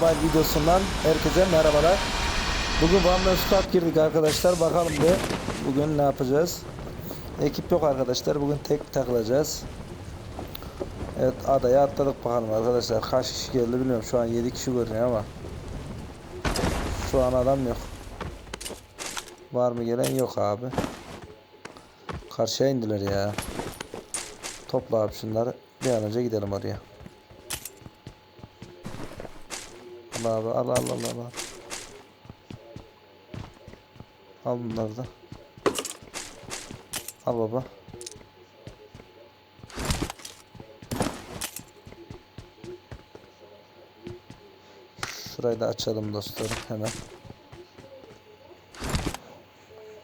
Mobile videosundan herkese merhabalar. Bugün One Squad girdik arkadaşlar. Bakalım bir bugün ne yapacağız. Ekip yok arkadaşlar. Bugün tek takılacağız. Evet adaya atladık bakalım arkadaşlar. Kaç kişi geldi bilmiyorum. Şu an 7 kişi görünüyor ama. Şu an adam yok. Var mı gelen yok abi. Karşıya indiler ya. Topla abi şunları. Bir an önce gidelim oraya. Al abi al al al al. al. Al bunları da. Al baba. Şurayı da açalım dostlarım hemen.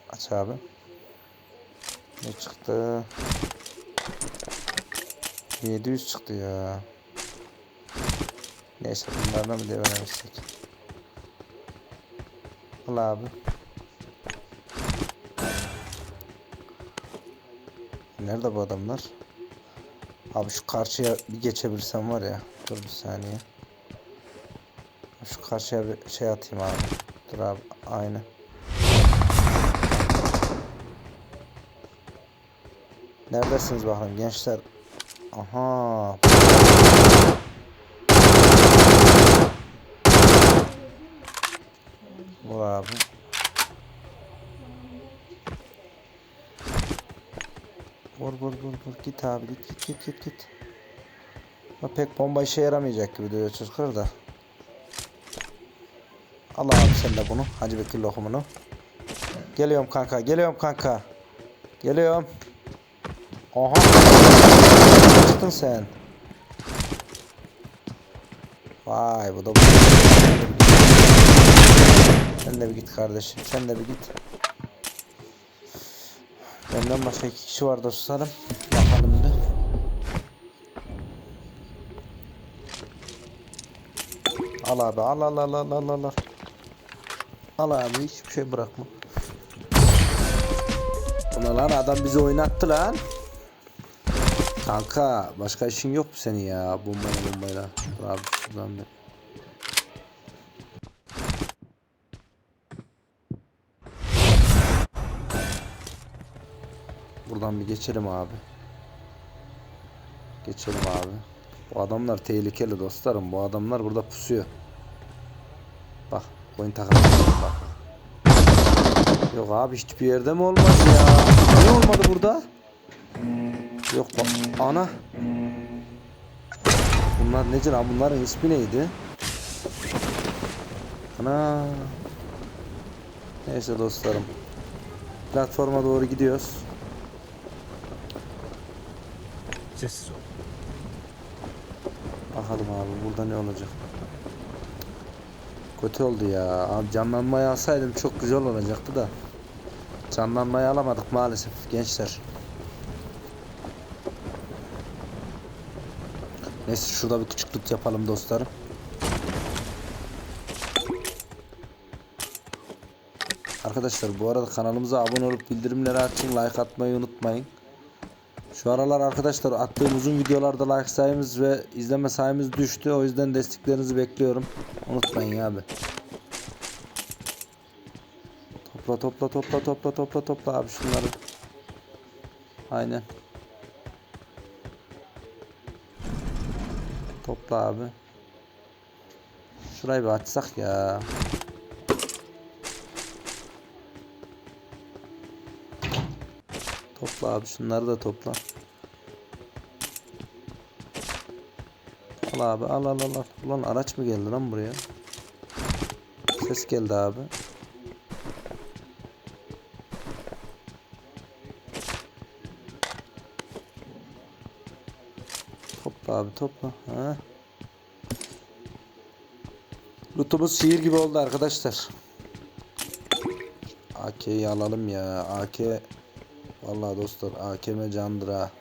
Aç abi. Ne çıktı? 700 çıktı ya. Neyse bunlardan bir devam etsek. Al abi. Nerede bu adamlar? Abi şu karşıya bir geçebilsem var ya. Dur bir saniye. Şu karşıya bir şey atayım abi. Dur abi. Aynı. Neredesiniz bakalım gençler? Aha. Vur abi. Vur vur vur vur git abi git git git git git. Ha, pek bomba işe yaramayacak gibi duruyor çocuklar da. Al abi sen de bunu. Hacı Bekir lokumunu. Geliyorum kanka geliyorum kanka. Geliyorum. Aha. Çıktın sen. Vay bu da bu. Sen de bir git kardeşim. Sen de bir git. Benden başka iki kişi var dostlarım. Bakalım bir. Al abi al al al al al al. Al abi hiçbir şey bırakma. Buna lan adam bizi oynattı lan. Kanka başka işin yok mu senin ya bombayla bombayla. Dur abi şuradan bir. Buradan bir geçelim abi. Geçelim abi. Bu adamlar tehlikeli dostlarım. Bu adamlar burada pusuyor. Bak oyun takımı bak. Yok abi hiçbir yerde mi olmaz ya? Ne olmadı burada? Yok bak ana. Bunlar nedir abi? Bunların ismi neydi? Ana. Neyse dostlarım. Platforma doğru gidiyoruz. Sessiz ol. Bakalım abi burada ne olacak. Kötü oldu ya. Abi canlanmayı alsaydım çok güzel olacaktı da. Canlanmayı alamadık maalesef gençler. Neyse şurada bir küçük loot yapalım dostlarım. Arkadaşlar bu arada kanalımıza abone olup bildirimleri açın, like atmayı unutmayın. Şu aralar arkadaşlar attığım uzun videolarda like sayımız ve izleme sayımız düştü. O yüzden desteklerinizi bekliyorum. Unutmayın abi. Topla topla topla topla topla topla abi şunları. Aynen. Topla abi. Şurayı bir açsak ya. Topla abi şunları da topla. Al abi al al al. Ulan araç mı geldi lan buraya? Ses geldi abi. Topla abi topla. Ha. Lootumuz şiir gibi oldu arkadaşlar. AK'yi alalım ya. AK Vallahi dostlar AKM candır ha.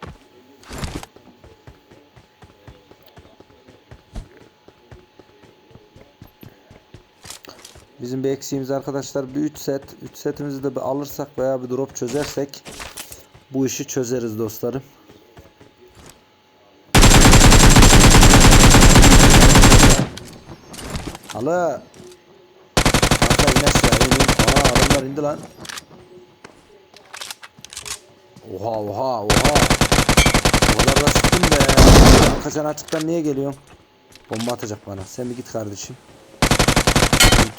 Bizim bir eksiğimiz arkadaşlar bir 3 set. 3 setimizi de bir alırsak veya bir drop çözersek bu işi çözeriz dostlarım. Hala. Kanka in aşağı in in. Aa adamlar indi lan. Oha oha oha. O kadar da sıktım be. Kanka sen açıktan niye geliyorsun? Bomba atacak bana. Sen bir git kardeşim.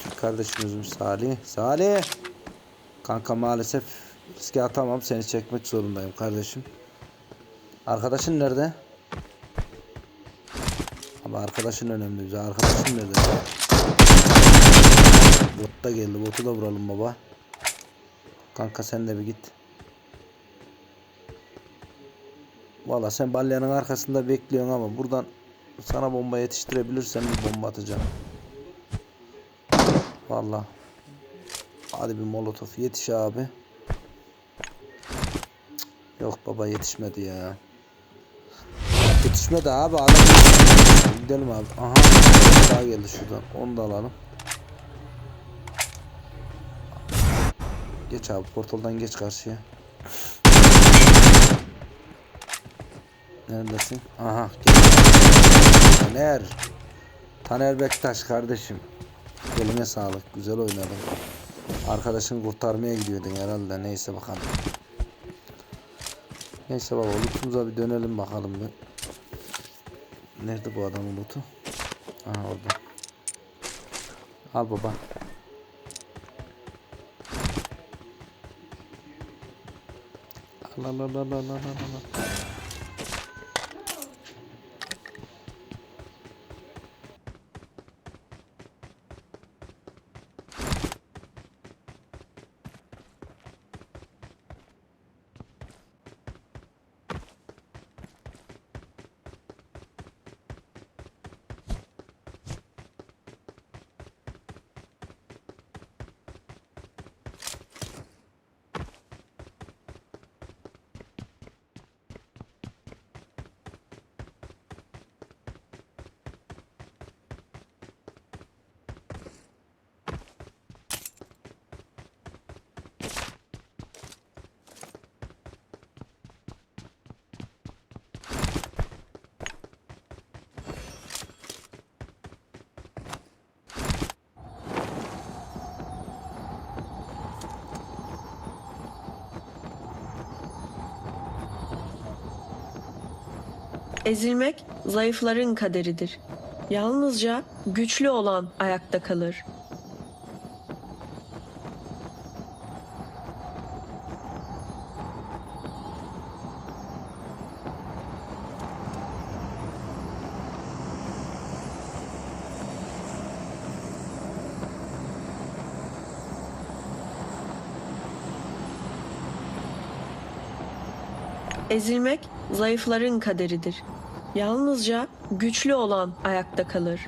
Türk kardeşimizmiş Salih. Salih. Kanka maalesef riske atamam. Seni çekmek zorundayım kardeşim. Arkadaşın nerede? Ama arkadaşın önemli bize. Arkadaşın nerede? Bot da geldi. Botu da vuralım baba. Kanka sen de bir git. Valla sen balyanın arkasında bekliyorsun ama buradan sana bomba yetiştirebilirsem bir bomba atacağım. Valla. Hadi bir molotof yetiş abi. Yok baba yetişmedi ya. Yetişmedi abi adam. Gidelim abi. Aha. Daha geldi şuradan. Onu da alalım. Geç abi portaldan geç karşıya. Neredesin? Aha. Gel. Taner. Taner Bektaş kardeşim. Eline sağlık. Güzel oynadın. Arkadaşın kurtarmaya gidiyordun herhalde. Neyse bakalım. Neyse baba lootumuza bir dönelim bakalım bir. Nerede bu adamın lootu? Aha orada. Al baba. Al al al al al al al, Ezilmek zayıfların kaderidir. Yalnızca güçlü olan ayakta kalır. Ezilmek zayıfların kaderidir. Yalnızca güçlü olan ayakta kalır.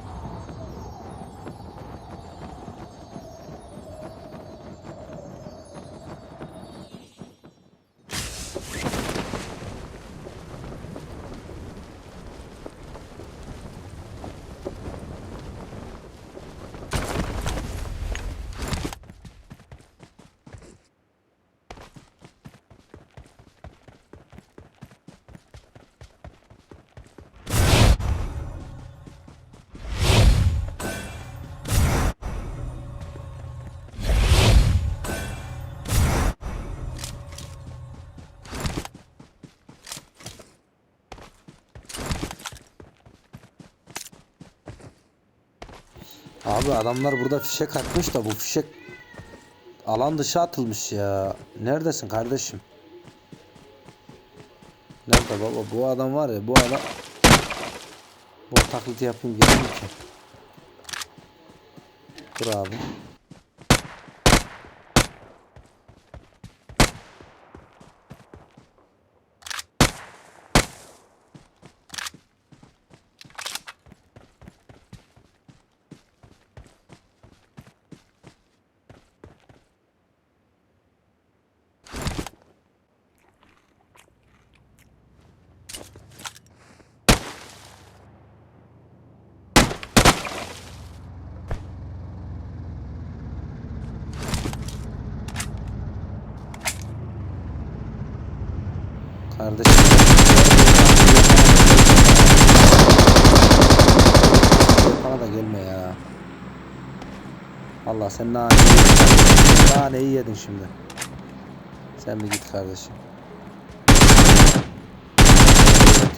Abi adamlar burada fişek atmış da bu fişek alan dışı atılmış ya. Neredesin kardeşim? Nerede baba? Bu adam var ya bu adam bu taklidi yapayım gelmiyor ki. Dur abi. Kardeşim. Bana da gelme ya. Allah sen naneyi yedin. Naneyi yedin şimdi. Sen bir git kardeşim.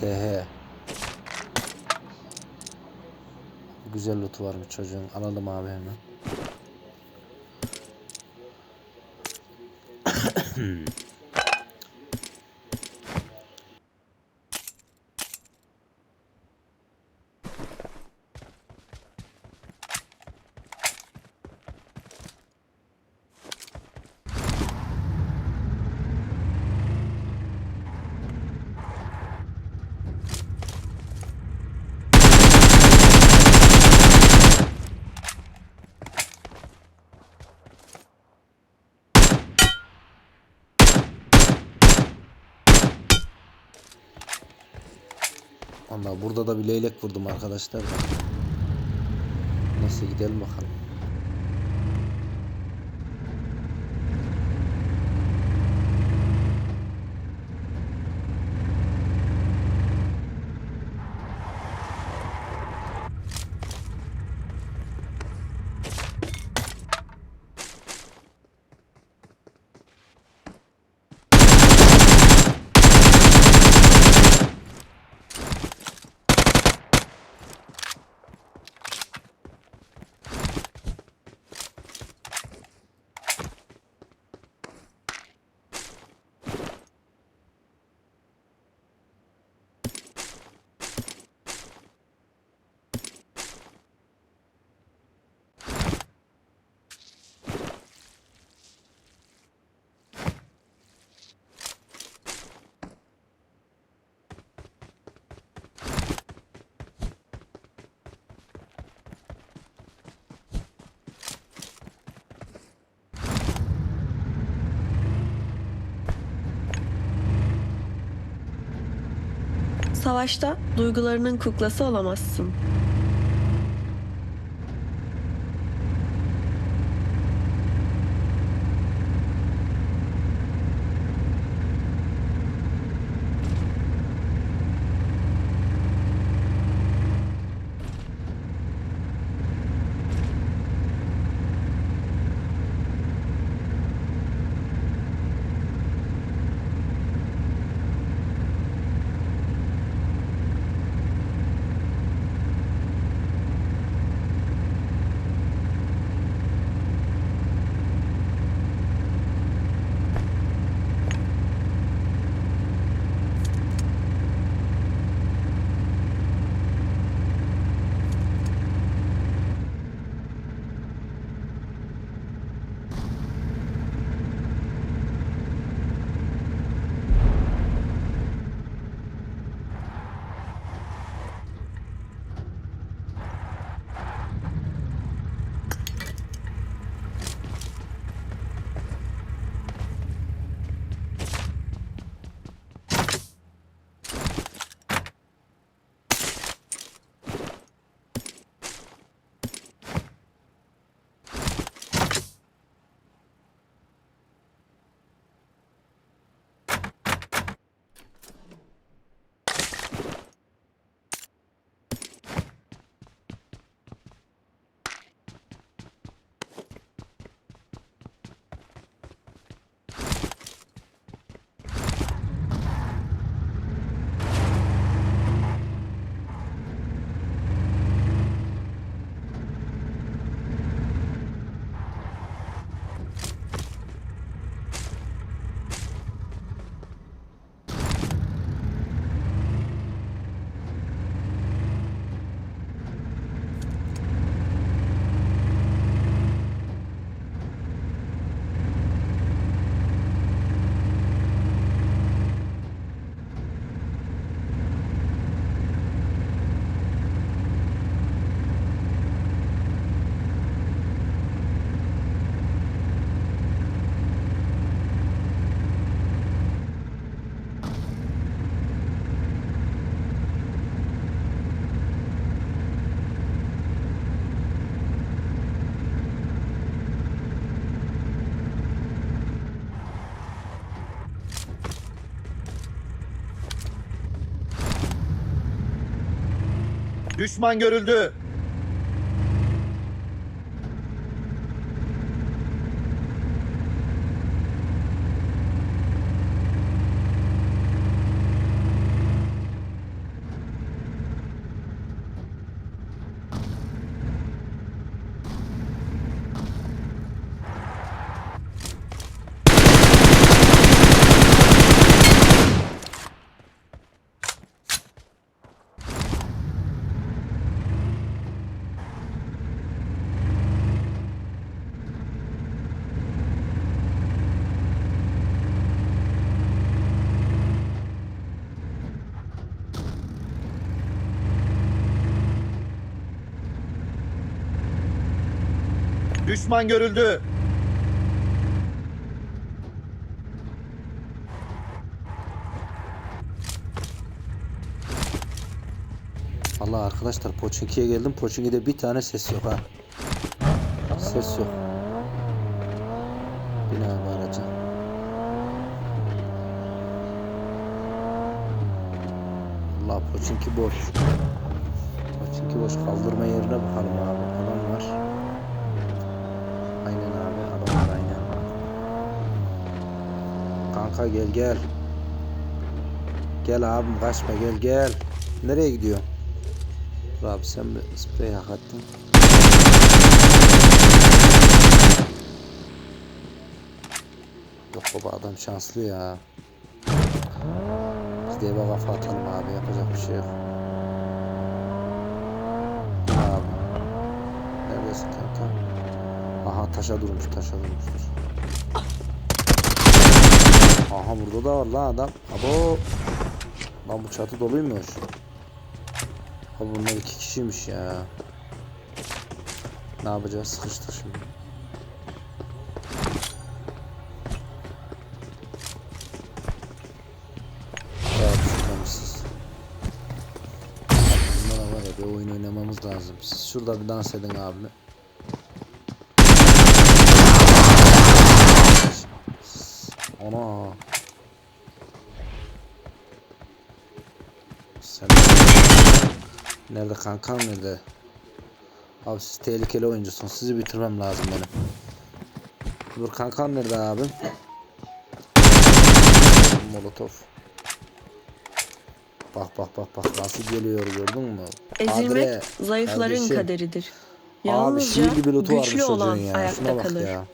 TH. Güzel loot var bu çocuğun. Alalım abi hemen. Burada da bir leylek vurdum arkadaşlar. da. Neyse gidelim bakalım. Savaşta duygularının kuklası olamazsın. Düşman görüldü. Düşman görüldü. Allah arkadaşlar Poçinki'ye geldim. Poçinki'de bir tane ses yok ha. Ses yok. Bin abi araca. Allah Poçinki boş. Poçinki boş. Kaldırma yerine bakalım abi. Adam var. Aynen abi. Adam var aynen. Kanka gel gel. Gel abim kaçma gel gel. Nereye gidiyor? Dur abi sen bir sprey hak ettin. Yok baba adam şanslı ya. Biz de eve kafa atalım abi yapacak bir şey yok. Abi. Neredesin kanka? Aha taşa durmuş taşa durmuştur. Aha burada da var lan adam. Abo. Lan bu çatı doluymuş. Abi bunlar iki kişiymiş ya. Ne yapacağız? Sıkıştık şimdi. Ya düşünmemişsiniz. Bunlara var ya bir oyun oynamamız lazım. Siz şurada bir dans edin abi. Ana. Sen Nerede kankam nerede? Abi siz tehlikeli oyuncusun. Sizi bitirmem lazım benim. Dur kankam nerede abi? Molotov. Bak bak bak bak nasıl geliyor gördün mü? Ezilmek Adre, zayıfların kardeşim. kaderidir. Abi Yalnızca şiir gibi lootu varmış güçlü olan ya. Şuna ayakta bak kalır. ya.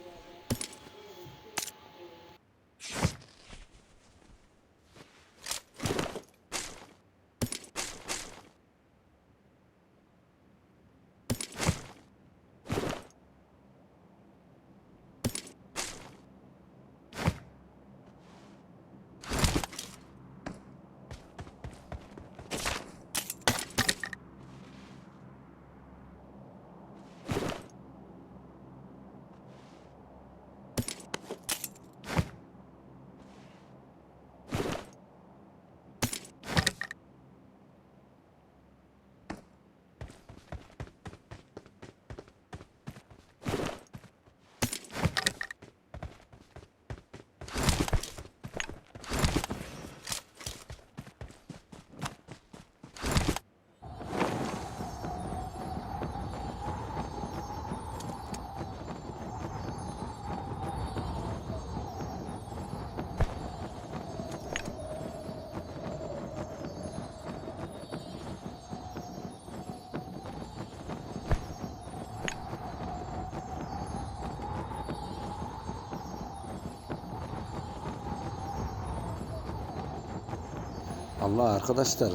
Allah arkadaşlar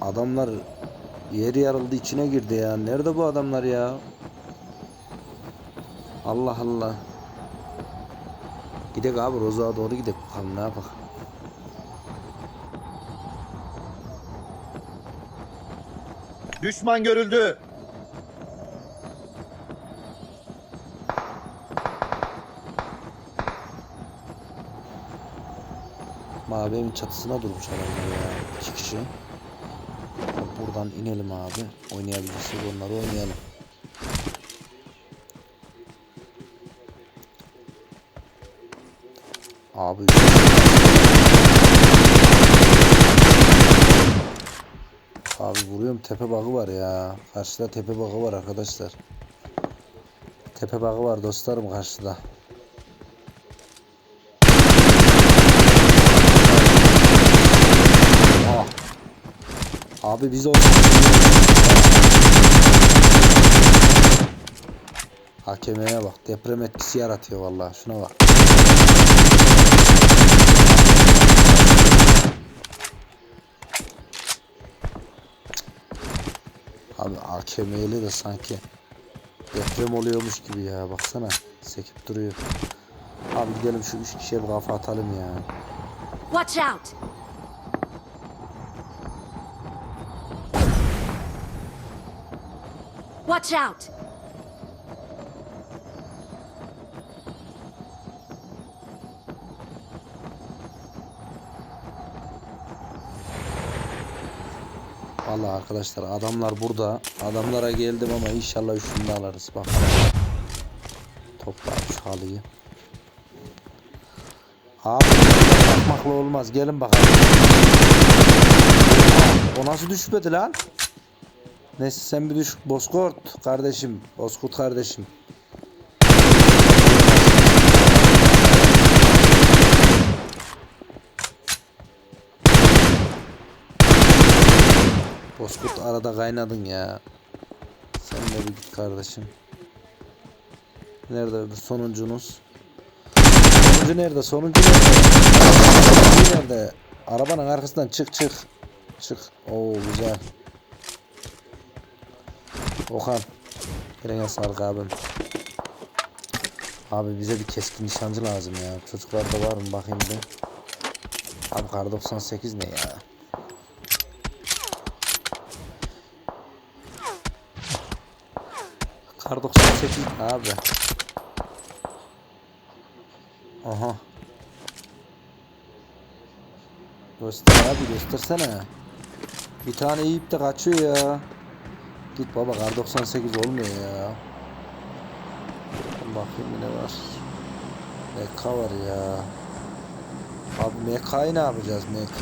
adamlar yer yarıldı içine girdi ya. Nerede bu adamlar ya? Allah Allah. Gidek abi Roza'ya doğru gidek bakalım ne yapak. Düşman görüldü. Mavi evin çatısına durmuş adamlar ya. İki kişi. Buradan inelim abi. Oynayabilirsek onları oynayalım. Abi. Abi vuruyorum tepe bağı var ya. Karşıda tepe bağı var arkadaşlar. Tepe bağı var dostlarım karşıda. Abi biz o Hakemeye bak deprem etkisi yaratıyor vallahi şuna bak. Abi AKM'li de sanki deprem oluyormuş gibi ya baksana sekip duruyor. Abi gidelim şu üç kişiye bir kafa atalım ya. Watch out! Watch out! Vallahi arkadaşlar adamlar burada. Adamlara geldim ama inşallah üçünü de alırız. Bakalım. Topla şu halıyı. Abi bakmakla olmaz. Gelin bakalım. O nasıl düşmedi lan? Neyse sen bir düş. Bozkurt kardeşim. Bozkurt kardeşim. Bozkurt arada kaynadın ya. Sen de bir git kardeşim. Nerede öbür sonuncunuz? Sonuncu nerede? Sonuncu nerede? Sonuncu nerede? Arabanın arkasından çık çık. Çık. Oo güzel. Okan. Eline sağlık abim. Abi bize bir keskin nişancı lazım ya. Çocuklarda var mı bakayım bir. Abi kar 98 ne ya? Kar 98 ne abi? Aha. Göster abi göstersene. Bir tane yiyip de kaçıyor ya. Git baba kar 98 olmuyor ya. Bakayım ne var. MK var ya. Abi MK'yı ne yapacağız MK?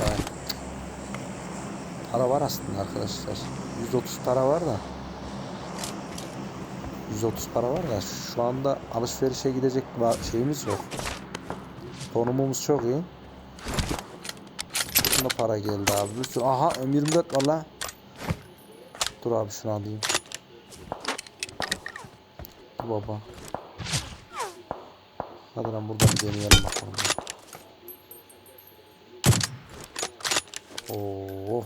Para var aslında arkadaşlar. 130 para var da. 130 para var da şu anda alışverişe gidecek şeyimiz yok. Konumumuz çok iyi. Bunda para geldi abi. Aha M24 var la. Dur abi şunu alayım. Baba. Hadi lan buradan deneyelim bakalım. Oo.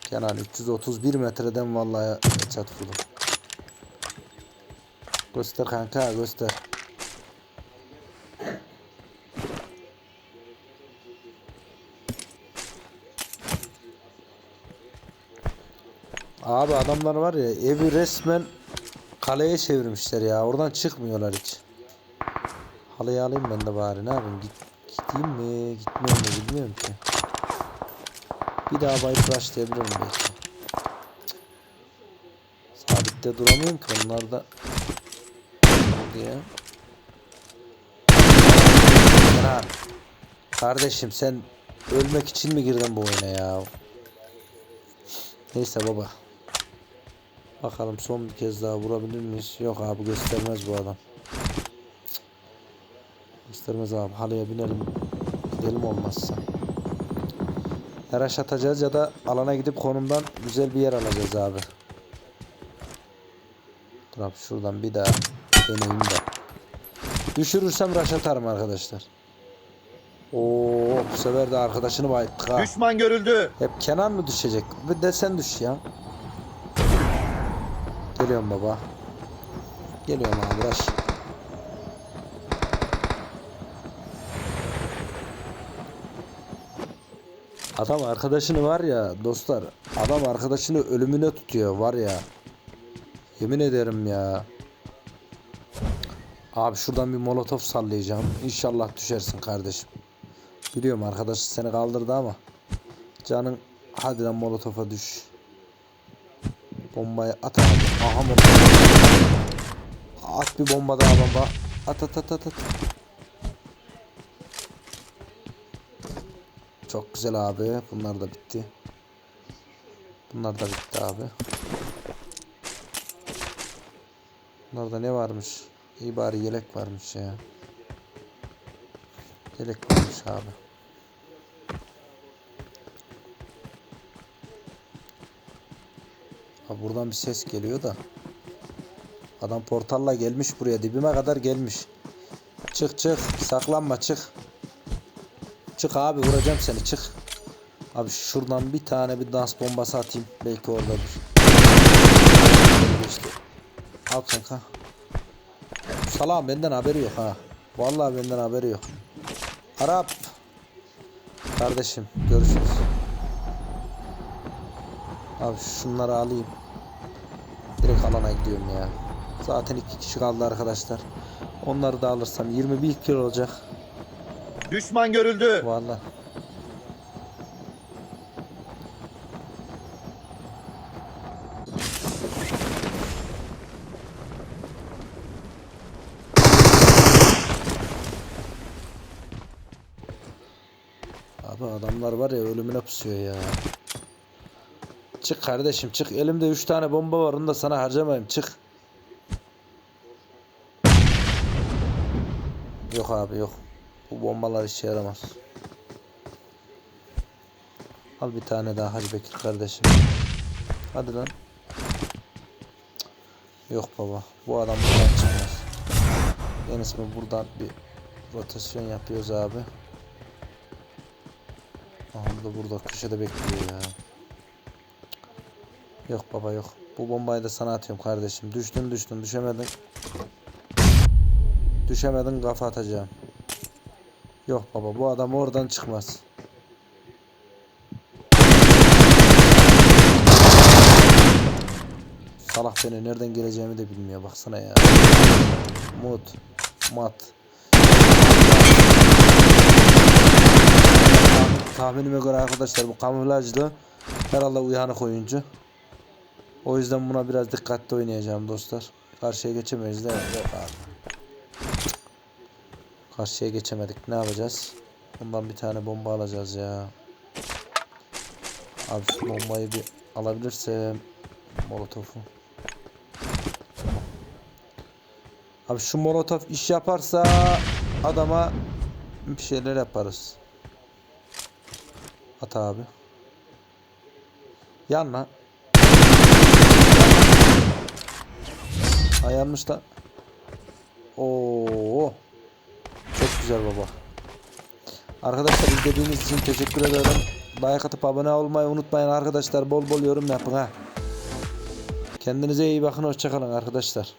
Kenan 331 metreden vallahi çat vurdum. Göster kanka göster. Abi adamlar var ya evi resmen kaleye çevirmişler ya. Oradan çıkmıyorlar hiç. Halıyı alayım ben de bari. Ne yapayım? Git, gideyim mi? Gitmeyeyim mi? Bilmiyorum ki. Bir daha bayıp başlayabilirim belki. Sabitte duramıyorum ki. Onlar da diye. Kenan. Kardeşim sen ölmek için mi girdin bu oyuna ya? Neyse baba. Bakalım son bir kez daha vurabilir miyiz? Yok abi göstermez bu adam. Göstermez abi. Halıya binelim. Gidelim olmazsa. Yaraş atacağız ya da alana gidip konumdan güzel bir yer alacağız abi. Dur abi şuradan bir daha deneyim de. Düşürürsem rush atarım arkadaşlar. Oo bu sefer de arkadaşını bayılttık ha. Düşman görüldü. Hep Kenan mı düşecek? Bir de sen düş ya. Geliyorum baba. Geliyorum abi rush. Adam arkadaşını var ya dostlar. Adam arkadaşını ölümüne tutuyor var ya. Yemin ederim ya. Abi şuradan bir molotof sallayacağım. İnşallah düşersin kardeşim. Biliyorum arkadaş seni kaldırdı ama. Canın hadi lan molotofa düş. Bombayı at abi. Aha molotof. At bir bomba daha bomba. At at at at at. Çok güzel abi. Bunlar da bitti. Bunlar da bitti abi. Bunlarda ne varmış? İyi bari yelek varmış ya. Yelek varmış abi. Buradan bir ses geliyor da. Adam portalla gelmiş buraya dibime kadar gelmiş. Çık çık saklanma çık. Çık abi vuracağım seni çık. Abi şuradan bir tane bir dans bombası atayım. Belki oradadır. Geçti. Al kanka. Salam benden haberi yok ha. Vallahi benden haberi yok. Arap. Kardeşim görüşürüz. Abi şunları alayım alana gidiyorum ya. Zaten iki kişi kaldı arkadaşlar. Onları da alırsam 21 kilo olacak. Düşman görüldü. Vallahi. Abi adamlar var ya ölümüne pusuyor ya. Çık kardeşim çık. Elimde 3 tane bomba var. Onu da sana harcamayayım. Çık. Yok abi yok. Bu bombalar işe yaramaz. Al bir tane daha Hacı Bekir kardeşim. Hadi lan. Yok baba. Bu adam buradan çıkmaz. En ismi buradan bir rotasyon yapıyoruz abi. Aha da burada köşede bekliyor ya. Yok baba yok. Bu bombayı da sana atıyorum kardeşim. Düştün düştün düşemedin. Düşemedin kafa atacağım. Yok baba bu adam oradan çıkmaz. Salak beni nereden geleceğimi de bilmiyor baksana ya. Mut. Mat. Tahminime göre arkadaşlar bu kamuflajlı. Herhalde uyanık oyuncu. O yüzden buna biraz dikkatli oynayacağım dostlar. Karşıya geçemeyiz de yok abi. Karşıya geçemedik. Ne yapacağız? Bundan bir tane bomba alacağız ya. Abi şu bombayı bir alabilirsem molotofu. Abi şu molotof iş yaparsa adama bir şeyler yaparız. At abi. Yanma. Ayarmış da. Oo. Çok güzel baba. Arkadaşlar izlediğiniz için teşekkür ederim. Like atıp abone olmayı unutmayın arkadaşlar. Bol bol yorum yapın ha. Kendinize iyi bakın. Hoşçakalın arkadaşlar.